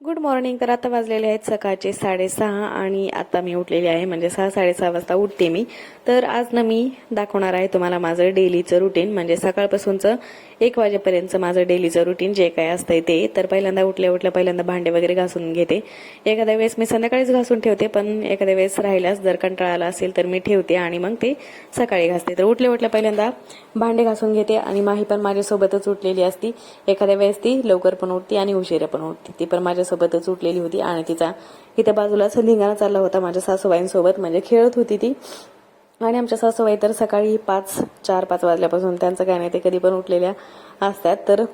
Good morning तर आता वाजलेले आहेत सकाळचे साडेसहा आणि आता मी उठलेली आहे म्हणजे सहा साडेसहा वाजता उठते मी. तर आज ना मी दाखवणार आहे तुम्हाला माझं डेलीचं रुटीन म्हणजे सकाळपासूनचं एक वाजेपर्यंतचं माझं डेलीचं रुटीन जे काय असतंय ते. तर पहिल्यांदा उठल्या उठल्या पहिल्यांदा भांडे वगैरे घासून घेते. एखाद्या वेळेस मी संध्याकाळीच घासून ठेवते पण एखाद्या वेळेस राहिल्यास जर कंटाळा आला असेल तर मी ठेवते आणि मग ते सकाळी घासते. तर उठल्या उठल्या पहिल्यांदा भांडे घासून घेते आणि माही पण माझ्यासोबतच उठलेली असती. एखाद्या वेळेस ती लवकर पण उठते आणि उशिरा पण उठते. ती पण माझ्या माझ्यासोबतच उठलेली होती. आणि तिचा इथे बाजूलाच धिंगाणा चालला होता माझ्या सासूबाईंसोबत. म्हणजे खेळत होती ती. आणि आमच्या सासूबाई तर सकाळी पाच चार पाच वाजल्यापासून त्यांचं काय नाही ते कधी पण उठलेल्या असतात. तर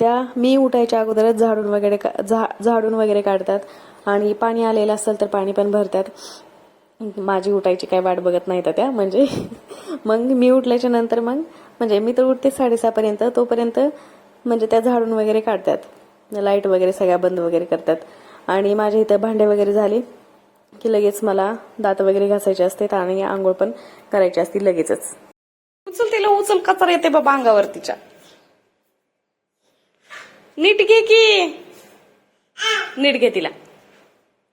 त्या मी उठायच्या अगोदरच झाडून वगैरे का- झा- झाडून वगैरे काढतात. आणि पाणी आलेलं असेल तर पाणी पण भरतात. माझी उठायची काय वाट बघत नाहीत त्या. म्हणजे मग मी उठल्याच्या नंतर मग म्हणजे मी तर उठते साडेसहापर्यंत तोपर्यंत म्हणजे त्या झाडून वगैरे काढतात. लाइट वगैरे सगळ्या बंद वगैरे करतात. आणि माझ्या इथं भांडे वगैरे झाले की लगेच मला दात वगैरे घासायचे असते आणि आंघोळ पण करायची असती लगेचच. उचल तिला उचल कचरा येते बाबा अंगावर तिच्या. नीट घे की. नीट घे तिला.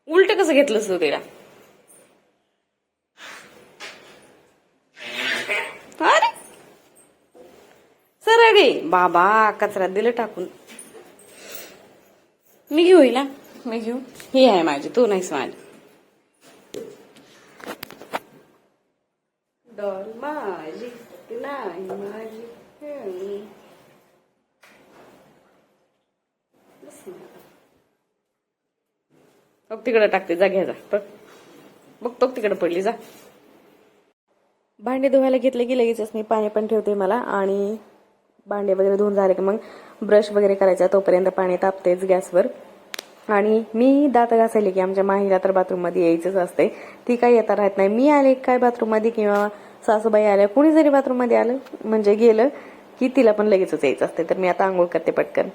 उलट कसं घेतलंस तू तिला? अरे. सर अरे बाबा कचऱ्यात दिलं टाकून. मी घेऊ हिला? मी घेऊ. ही आहे माझी तू नाहीस माझी. डॉल माझी नाही माझी ना. बघ तिकडे टाकते जा घ्या जा. बघ. बघ बघ तिकडे पडली जा. भांडे धुवायला घेतले की लगेचच मी पाणी पण ठेवते मला आणि भांडे वगैरे धुवून झाले की मग ब्रश वगैरे करायचा तोपर्यंत पाणी तापतेच गॅसवर. आणि मी दात घासायले की आमच्या माहीला तर बाथरूममध्ये यायचंच असते ती काही येता राहत नाही. मी आले काय बाथरूममध्ये किंवा सासूबाई आल्या कुणी जरी बाथरूममध्ये आलं म्हणजे गेलं की तिला पण लगेचच यायचं असते तर मी आता आंघोळ करते पटकन.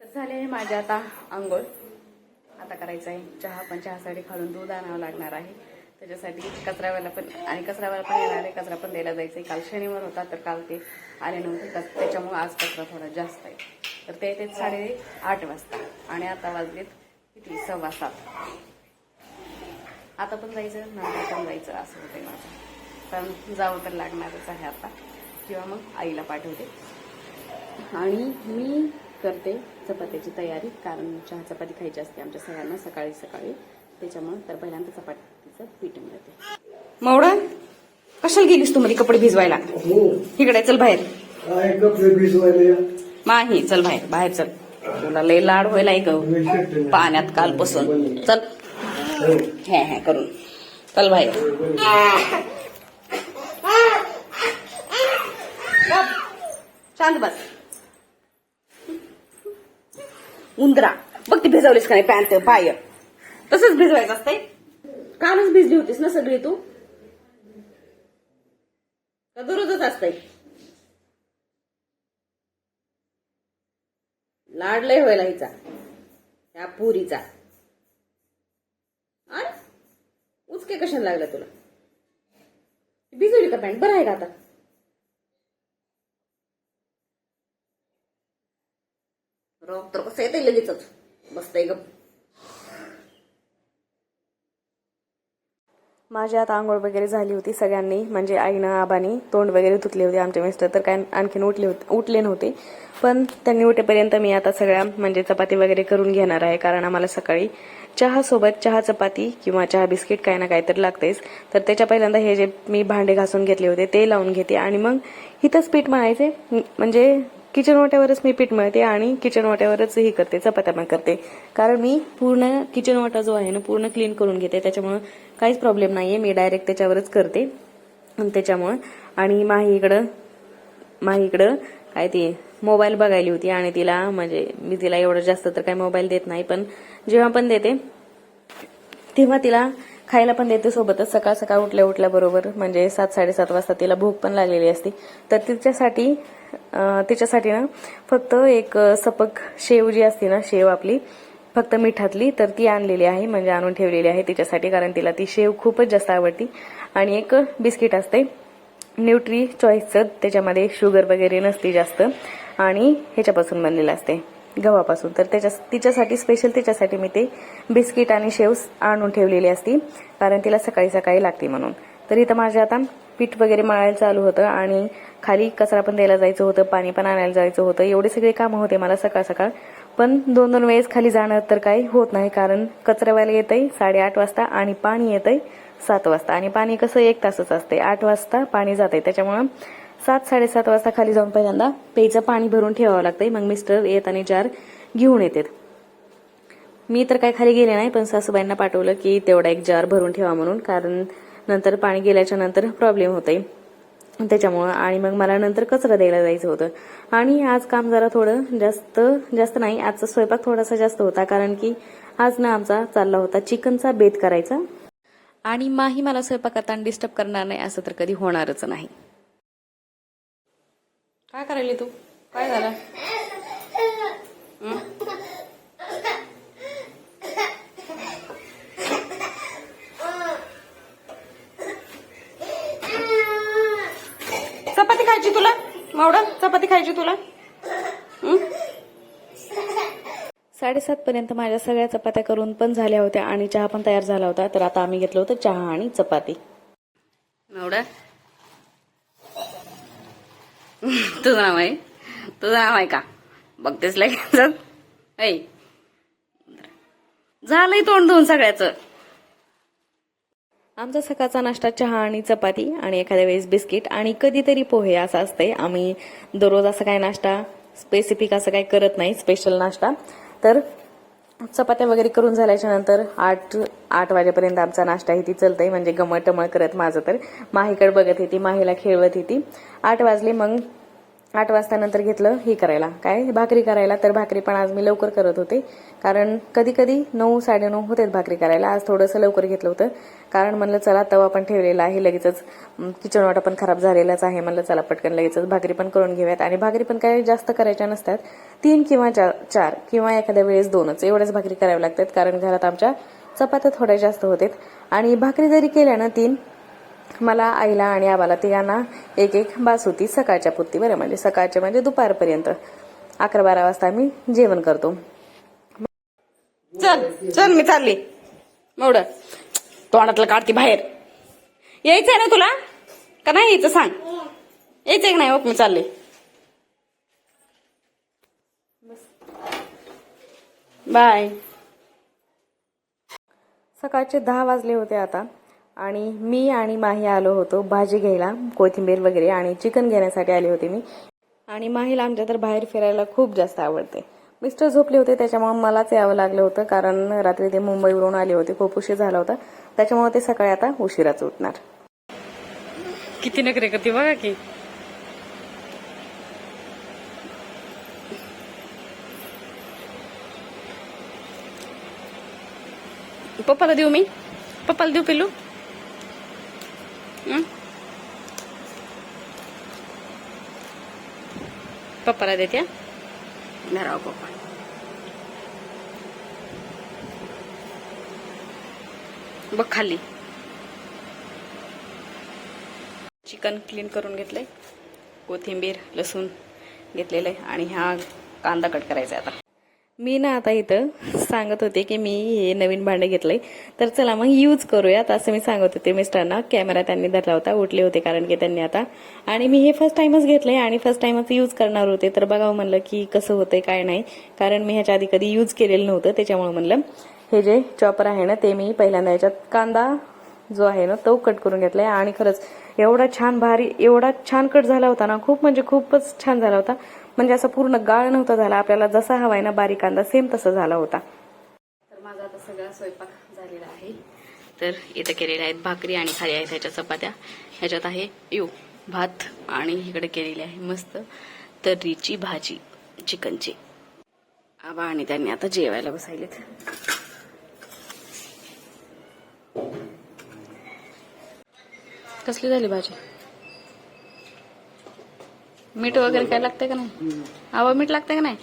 तर झाले आहे माझ्या आता आंघोळ. आता करायचं आहे चहा पण चहासाठी खालून दूध आणावं लागणार आहे. त्याच्यासाठी कचऱ्यावाला पण आणि कचऱ्यावाला पण येणार आहे. कचरा पण द्यायला जायचं आहे काल शनिवार होता तर काल ते आले नव्हते. त्याच्यामुळे आज कचरा थोडा जास्त आहे. तर ते येते साडे आठ वाजता आणि आता वाजलेत किती? सव्वा सात. आता पण जायचं नंतर पण जायचं असं होतंय माझं. पण जावं तर लागणारच आहे आता. किंवा मग आईला पाठवते. आणि मी करते चपात्याची तयारी. कारण चहा चपाती खायची असते आमच्या सगळ्यांना सकाळी सकाळी. त्याच्यामुळे तर पहिल्यांदा चपातीचं पीठ मिळते मवडा कशाला गेलीस तू मध्ये कपडे भिजवायला? इकडे चल बाहेर. काय कपडे भिजवायले माही चल बाहेर बाहेर चल. तुला लय लाड व्हायला ग. पाण्यात कालपासून. चल. हे. हे करून. चल बाहेर. शांत बस. उंदरा. बघ ती भिजवलीस का नाही पॅन्ट पाय. तसंच भिजवायचं असतंय. कालच भिजली होतीस ना सगळी तू? का दररोजच असतंय? लाडलय व्हायला हिचा. त्या पुरीचा. अरे उचके कशाने लागला तुला? भिजवली का पॅन्ट? बरं आहे का आता? रोग तर कसं येते लगेचच. बसतंय गप. माझी आता आंघोळ वगैरे झाली होती सगळ्यांनी म्हणजे आईनं आबानी तोंड वगैरे धुतले होते आमचे मिस्टर तर काय आणखीन उठले होते उठले नव्हते. पण त्यांनी उठेपर्यंत मी आता सगळ्या म्हणजे चपाती वगैरे करून घेणार आहे कारण आम्हाला सकाळी चहा सोबत चहा चपाती किंवा चहा बिस्किट काय ना काहीतरी तर लागतेच. तर त्याच्या पहिल्यांदा हे जे मी भांडे घासून घेतले होते ते लावून घेते. आणि मग इथंच पीठ मळायचे म्हणजे किचन वाट्यावरच मी पीठ मळते आणि किचन वाट्यावरच ही करते चपात्या पण करते. कारण मी पूर्ण किचन वाटा जो आहे ना पूर्ण क्लीन करून घेते. त्याच्यामुळं काहीच प्रॉब्लेम नाही आहे मी डायरेक्ट त्याच्यावरच करते. त्याच्यामुळं. आणि माही इकडं माही इकडं काय ते मोबाईल बघायली होती आणि तिला म्हणजे मी तिला एवढं जास्त तर काही मोबाईल देत नाही पण जेव्हा पण देते तेव्हा तिला खायला पण देते सोबतच. सकाळ सकाळ उठल्या उठल्या बरोबर. म्हणजे सात साडेसात वाजता तिला भूक पण लागलेली असते. तर तिच्यासाठी तिच्यासाठी ना फक्त एक सपक शेव जी असते ना शेव आपली फक्त मिठातली तर ती आणलेली आहे म्हणजे आणून ठेवलेली आहे तिच्यासाठी कारण तिला ती शेव खूपच जास्त आवडती. आणि एक बिस्किट असते न्यूट्री चॉईसचं त्याच्यामध्ये शुगर वगैरे नसते जास्त. आणि ह्याच्यापासून बनलेलं असते गव्हापासून. तर त्याच्या तिच्यासाठी स्पेशल तिच्यासाठी मी ते बिस्किट आणि शेव्स आणून ठेवलेली असती कारण तिला सकाळी सकाळी लागते म्हणून. तर इथं माझ्या आता पीठ वगैरे मळायला चालू होतं आणि खाली कचरा पण द्यायला जायचं होतं पाणी पण आणायला जायचं होतं. एवढे सगळे कामं होते मला सकाळ सकाळ. पण दोन दोन वेळेस खाली जाणं तर काही होत नाही कारण कचऱ्यावाला येतंय साडेआठ वाजता आणि पाणी येतंय सात वाजता. आणि पाणी कसं एक तासच असते आठ वाजता पाणी जाते त्याच्यामुळं सात साडेसात वाजता खाली जाऊन पहिल्यांदा पेचं पाणी भरून ठेवावं लागतंय. मग मिस्टर येत आणि जार घेऊन येतात. मी तर काय खाली गेले नाही पण सासूबाईंना पाठवलं की तेवढा एक जार भरून ठेवा म्हणून कारण नंतर पाणी गेल्याच्यानंतर प्रॉब्लेम आहे त्याच्यामुळं. आणि मग मला नंतर कचरा द्यायला जायचं होतं. आणि आज काम जरा थोडं जास्त जास्त नाही. आजचा स्वयंपाक थोडासा जास्त होता. कारण की आज ना आमचा चालला होता चिकनचा बेत करायचा. आणि माही मला स्वयंपाक करताना डिस्टर्ब करणार नाही असं तर कधी होणारच नाही. काय करायली तू? काय झालं चपाती खायची तुला मावडा खायची तुला? साडेसात पर्यंत माझ्या सगळ्या चपात्या करून पण झाल्या होत्या आणि चहा पण तयार झाला होता. तर आता आम्ही घेतलं होतं चहा आणि चपाती. मावडा तुझं नाव आहे? तुझं नाव आहे का? बघतेस ऐ. झालंय तोंड धुवून सगळ्याचं. आमचा सकाळचा नाश्ता चहा आणि चपाती आणि एखाद्या वेळेस बिस्किट आणि कधीतरी पोहे असं असतंय. आम्ही दररोज असं काय नाश्ता स्पेसिफिक असं काही करत नाही स्पेशल नाश्ता. तर चपात्या वगैरे करून झाल्याच्यानंतर आठ आठ वाजेपर्यंत आमचा नाश्ता ही ती चलतंय. म्हणजे गमळ टमळ करत माझं तर. माहीकडे बघत होती माहीला खेळवत होती. आठ वाजले मग आठ वाजतानंतर घेतलं हे करायला. काय? भाकरी करायला. तर भाकरी पण आज मी लवकर करत होते. कारण कधी कधी नऊ साडेनऊ होतेत भाकरी करायला. आज थोडंसं लवकर घेतलं होतं. कारण म्हणलं चला तवा पण ठेवलेला आहे. लगेचच किचन वाटा पण खराब झालेलाच आहे. म्हणलं चला पटकन लगेचच भाकरी पण करून घेऊयात. आणि भाकरी पण काही जास्त करायच्या नसतात. तीन किंवा चार चार किंवा एखाद्या वेळेस दोनच. एवढ्याच भाकरी कराव्या लागतात. कारण घरात आमच्या चपात्या थोड्या जास्त होतात. आणि भाकरी जरी केल्या ना तीन मला आईला आणि आबाला तिघांना एक एक बास होती सकाळच्या पुरती. बरं म्हणजे सकाळच्या म्हणजे दुपारपर्यंत. अकरा बारा वाजता आम्ही जेवण करतो. चल चल मी चालली. मावडा तोंडातलं काढती बाहेर. यायचंय ना तुला? का नाही यायचं? सांग. यायचंय का नाही? हो मी चालले. बाय. सकाळचे दहा वाजले होते आता. आणि मी आणि माही आलो होतो भाजी घ्यायला कोथिंबीर वगैरे आणि चिकन घेण्यासाठी आले होते मी. आणि माहीला आमच्या तर बाहेर फिरायला खूप जास्त आवडते. मिस्टर झोपले होते त्याच्यामुळे मलाच यावं लागलं होतं कारण रात्री ते मुंबईवरून आले होते खूप उशीर झाला होता. त्याच्यामुळे ते सकाळी आता उशिराच उठणार. किती नखरे करते बघा की. पप्पाला देऊ मी? पप्पाला देऊ पिलू पप्पाला देते धराव पप्पा. बघ खाली. चिकन क्लीन करून घेतलंय. कोथिंबीर लसूण घेतलेलं आहे आणि हा कांदा कट करायचा आहे आता. मी ना आता इथं सांगत होते की मी हे नवीन भांडं घेतलंय. तर चला मग यूज करूयात असं मी सांगत होते मिस्टरांना. कॅमेरा त्यांनी धरला होता उठले होते कारण की त्यांनी आता. आणि मी हे फर्स्ट टाइमच घेतलंय आणि फर्स्ट टाइमच यूज करणार होते. तर बघावं हो म्हणलं की कसं होतंय काय नाही. कारण मी ह्याच्या आधी कधी यूज केलेलं नव्हतं त्याच्यामुळे म्हणलं हे जे चॉपर आहे ना ते मी पहिल्यांदा याच्यात कांदा जो आहे ना तो कट करून घेतलाय. आणि खरंच एवढा छान भारी एवढा छान कट झाला होता ना खूप म्हणजे खूपच छान झाला होता. म्हणजे असं पूर्ण गाळ नव्हता झाला. आपल्याला जसा हवाय ना बारीक कांदा सेम तसा झाला होता. माझा स्वयंपाक झालेला आहे. तर इथं केलेल्या आहेत भाकरी आणि खाली आहेत ह्याच्या चपात्या. ह्याच्यात आहे यू भात आणि इकडे केलेली आहे मस्त तर्रीची भाजी चिकनची. आबा आणि त्यांनी आता जेवायला बसायलेत. कसली झाली भाजी? मीठ वगैरे काय लागतंय का नाही? आवा मीठ लागतंय का नाही?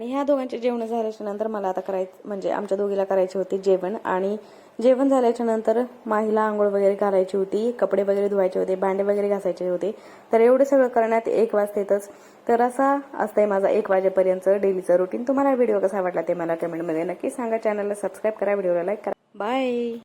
ह्या दोघांचे जेवण झाल्याच्यानंतर मला आता करायचं म्हणजे आमच्या दोघीला करायचे होते जेवण. आणि जेवण झाल्याच्यानंतर माहीला आंघोळ वगैरे घालायची होती कपडे वगैरे धुवायचे होते भांडे वगैरे घासायचे होते. तर एवढं सगळं करण्यात एक वाजतेतच तर असा असतंय माझा एक वाजेपर्यंत डेलीचं रुटीन तुम्हाला व्हिडिओ कसा वाटला ते मला कमेंटमध्ये नक्की सांगा. चॅनलला सबस्क्राईब करा व्हिडिओला लाईक करा. बाय